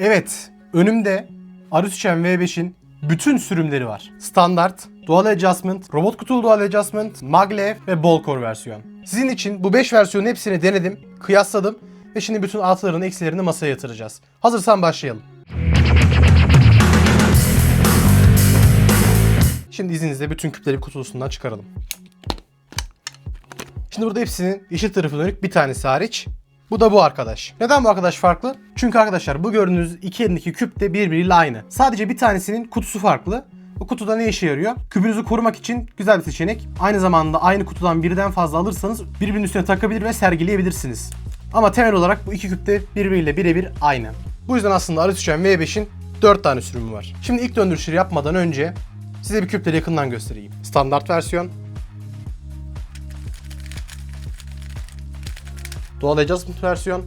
Evet, önümde Arus V5'in bütün sürümleri var. Standart, Dual Adjustment, Robot Kutulu Dual Adjustment, Maglev ve Bolcore versiyon. Sizin için bu 5 versiyonun hepsini denedim, kıyasladım ve şimdi bütün artılarını eksilerini masaya yatıracağız. Hazırsan başlayalım. Şimdi izninizle bütün küpleri kutusundan çıkaralım. Şimdi burada hepsinin yeşil tarafı dönük bir tanesi hariç. Bu da bu arkadaş. Neden bu arkadaş farklı? Çünkü arkadaşlar bu gördüğünüz iki elindeki küp de birbiriyle aynı. Sadece bir tanesinin kutusu farklı. Bu kutuda ne işe yarıyor? Küpünüzü korumak için güzel bir seçenek. Aynı zamanda aynı kutudan birden fazla alırsanız birbirinin üstüne takabilir ve sergileyebilirsiniz. Ama temel olarak bu iki küp de birbiriyle birebir aynı. Bu yüzden aslında Asus V5'in 4 tane sürümü var. Şimdi ilk döndürüşleri yapmadan önce size bir küpleri yakından göstereyim. Standart versiyon, Dual Adjustment versiyon.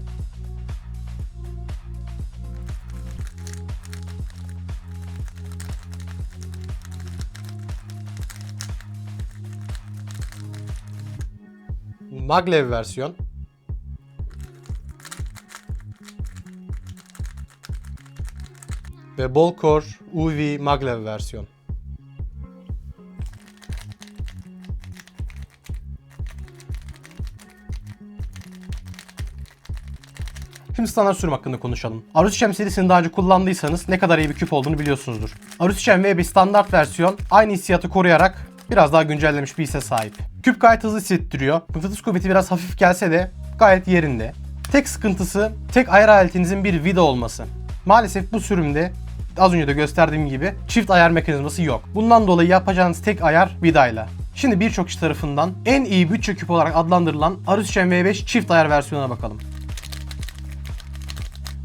Maglev versiyon. Ve Bolcore UV Maglev versiyon. Şimdi standart sürüm hakkında konuşalım. Arus Chem serisini daha önce kullandıysanız ne kadar iyi bir küp olduğunu biliyorsunuzdur. Arus Chem V1 standart versiyon aynı hissiyatı koruyarak biraz daha güncellenmiş bir hisse sahip. Küp gayet hızlı hissettiriyor. Mıknatıs kuvveti biraz hafif gelse de gayet yerinde. Tek sıkıntısı tek ayar aletinizin bir vida olması. Maalesef bu sürümde az önce de gösterdiğim gibi çift ayar mekanizması yok. Bundan dolayı yapacağınız tek ayar vidayla. Şimdi birçok kişi tarafından en iyi bütçe küp olarak adlandırılan Arus Chem V5 çift ayar versiyonuna bakalım.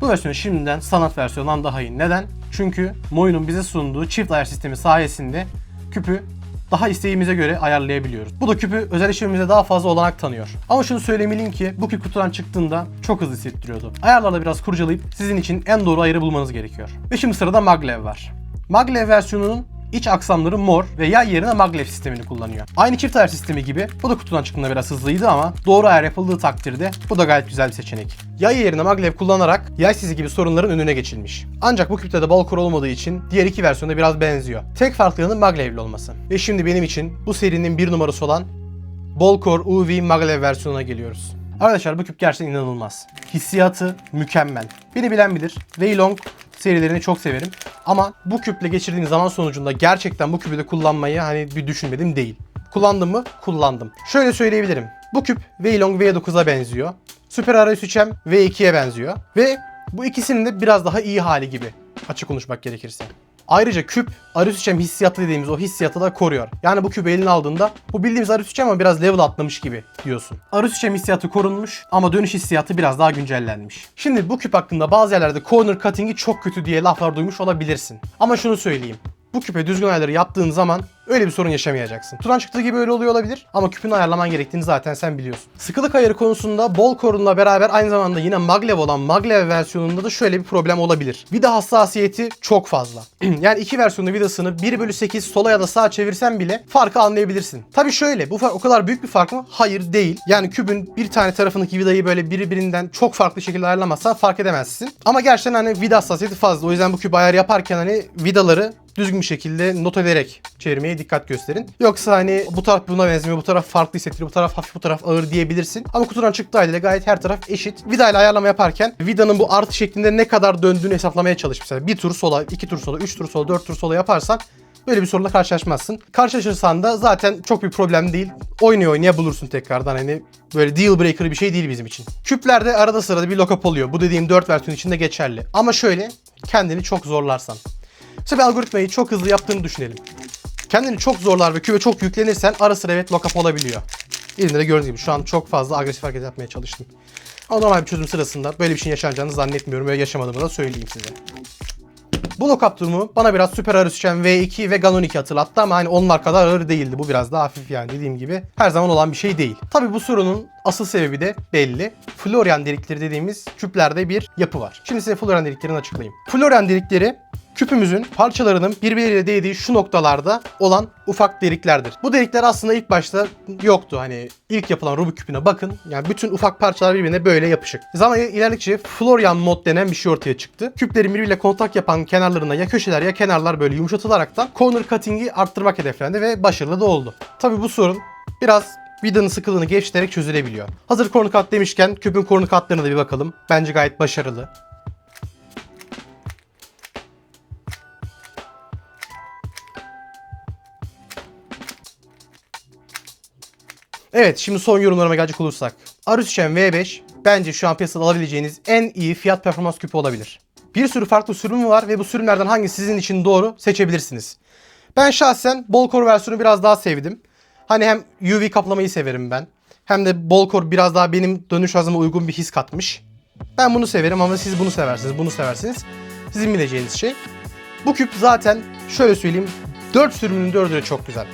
Bu versiyon şimdiden standart versiyondan daha iyi. Neden? Çünkü Moyun'un bize sunduğu çift ayar sistemi sayesinde küpü daha isteğimize göre ayarlayabiliyoruz. Bu da küpü özel işlemimize daha fazla olanak tanıyor. Ama şunu söylemeliyim ki bu küp kutudan çıktığında çok hızlı hissettiriyordu. Ayarlarla biraz kurcalayıp sizin için en doğru ayarı bulmanız gerekiyor. Ve şimdi sırada Maglev var. Maglev versiyonunun iç aksamları mor ve yay yerine maglev sistemini kullanıyor. Aynı çift ayar sistemi gibi bu da kutudan çıktığında biraz hızlıydı ama doğru ayar yapıldığı takdirde bu da gayet güzel bir seçenek. Yay yerine maglev kullanarak yay sesi gibi sorunların önüne geçilmiş. Ancak bu küpte de balkor olmadığı için diğer iki versiyonda biraz benziyor. Tek farklı yanı maglevli olması. Ve şimdi benim için bu serinin bir numarası olan Bolkor UV Maglev versiyonuna geliyoruz. Arkadaşlar bu küp gerçekten inanılmaz. Hissiyatı mükemmel. Beni bilen bilir. Weilong serilerini çok severim. Ama bu küple geçirdiğim zaman sonucunda gerçekten bu küpü de kullanmayı hani bir düşünmedim değil. Kullandım mı? Kullandım. Şöyle söyleyebilirim. Bu küp Weilong V9'a benziyor. Super Array 3M V2'ye benziyor. Ve bu ikisinin de biraz daha iyi hali gibi. Açık konuşmak gerekirse. Ayrıca küp Arus 3M hissiyatı dediğimiz o hissiyatı da koruyor. Yani bu küpü eline aldığında bu bildiğimiz Arus 3M ama biraz level atlamış gibi diyorsun. Arus 3M hissiyatı korunmuş ama dönüş hissiyatı biraz daha güncellenmiş. Şimdi bu küp hakkında bazı yerlerde corner cutting'i çok kötü diye laflar duymuş olabilirsin. Ama şunu söyleyeyim. Bu küpe düzgün ayarları yaptığın zaman öyle bir sorun yaşamayacaksın. Turan çıktığı gibi öyle oluyor olabilir ama küpün ayarlaman gerektiğini zaten sen biliyorsun. Sıkılık ayarı konusunda bol korunla beraber aynı zamanda yine maglev olan maglev versiyonunda da şöyle bir problem olabilir. Vida hassasiyeti çok fazla. yani iki versiyonun vidasını 1 bölü 8 sola ya da sağa çevirsen bile farkı anlayabilirsin. Tabi şöyle bu fark o kadar büyük bir fark mı? Hayır değil. Yani kübün bir tane tarafındaki vidayı böyle birbirinden çok farklı şekilde ayarlamazsan fark edemezsin. Ama gerçekten hani vida hassasiyeti fazla. O yüzden bu küp ayar yaparken hani vidaları düzgün bir şekilde not ederek çevirmeye dikkat gösterin. Yoksa hani bu taraf buna benzemiyor, bu taraf farklı hissettiriyor, bu taraf hafif, bu taraf ağır diyebilirsin. Ama kutudan çıktığı halde gayet her taraf eşit. Vida ile ayarlama yaparken vidanın bu artı şeklinde ne kadar döndüğünü hesaplamaya çalış. Mesela bir tur sola, iki tur sola, üç tur sola, dört tur sola yaparsan Böyle bir sorunla karşılaşmazsın. Karşılaşırsan da zaten çok bir problem değil. Oynaya oynaya bulursun tekrardan hani böyle deal breaker bir şey değil bizim için. Küplerde arada sırada bir lockup oluyor. Bu dediğim 4 versiyon içinde geçerli. Ama şöyle kendini çok zorlarsan. Bir algoritmayı çok hızlı yaptığını düşünelim. Kendini çok zorlar ve küve çok yüklenirsen ara sıra evet lockup olabiliyor. Elimde de gördüğünüz gibi şu an çok fazla agresif hareket yapmaya çalıştım. Ama normal bir çözüm sırasında böyle bir şeyin yaşanacağını zannetmiyorum ve yaşamadığımı da söyleyeyim size. Bu lockup durumu bana biraz Super Arus Chem V2 ve Ganon 2 hatırlattı ama hani onlar kadar ağır değildi. Bu biraz daha hafif yani dediğim gibi her zaman olan bir şey değil. Tabi bu sorunun asıl sebebi de belli. Florian delikleri dediğimiz küplerde bir yapı var. Şimdi size Florian deliklerini açıklayayım. Florian delikleri küpümüzün parçalarının birbirleriyle değdiği şu noktalarda olan ufak deliklerdir. Bu delikler aslında ilk başta yoktu. Hani ilk yapılan Rubik küpüne bakın. Yani bütün ufak parçalar birbirine böyle yapışık. Zaman ilerledikçe Florian mod denen bir şey ortaya çıktı. Küplerin birbiriyle kontak yapan kenarlarına ya köşeler ya kenarlar böyle yumuşatılaraktan corner cutting'i arttırmak hedeflendi ve başarılı da oldu. Tabi bu sorun biraz vidanın sıkılığını gevşeterek çözülebiliyor. Hazır corner cut demişken küpün corner cutlarına da bir bakalım. Bence gayet başarılı. Evet şimdi son yorumlarıma gelecek olursak. Arushem V5 bence şu an piyasada alabileceğiniz en iyi fiyat performans küpü olabilir. Bir sürü farklı sürümü var ve bu sürümlerden hangisi sizin için doğru seçebilirsiniz. Ben şahsen Bolkor versiyonu biraz daha sevdim. Hani hem UV kaplamayı severim ben. Hem de Bolkor biraz daha benim dönüş hızıma uygun bir his katmış. Ben bunu severim ama siz bunu seversiniz, bunu seversiniz. Sizin bileceğiniz şey. Bu küp zaten şöyle söyleyeyim 4 sürümünün 4'ü de çok güzel.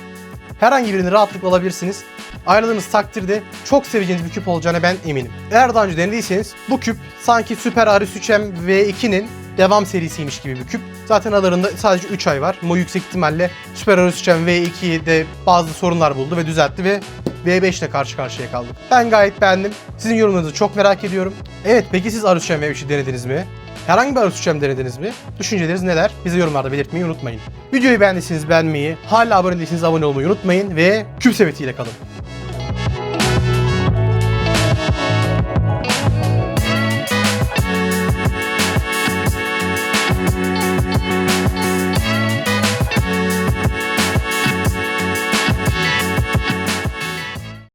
Herhangi birini rahatlıkla alabilirsiniz. Ayrıldığınız takdirde çok seveceğiniz bir küp olacağına ben eminim. Eğer daha önce denediyseniz bu küp sanki Super Aris 3M V2'nin devam serisiymiş gibi bir küp. Zaten aralarında sadece 3 ay var. Ama yüksek ihtimalle Super Aris 3M V2'de bazı sorunlar buldu ve düzeltti ve V5 ile karşı karşıya kaldık. Ben gayet beğendim. Sizin yorumlarınızı çok merak ediyorum. Evet peki siz Aris 3M V3'ü denediniz mi? Herhangi bir Asus Cem denediniz mi? Düşünceleriniz neler? Bize yorumlarda belirtmeyi unutmayın. Videoyu beğendiyseniz beğenmeyi, hala abone değilseniz abone olmayı unutmayın ve küp sepetiyle kalın.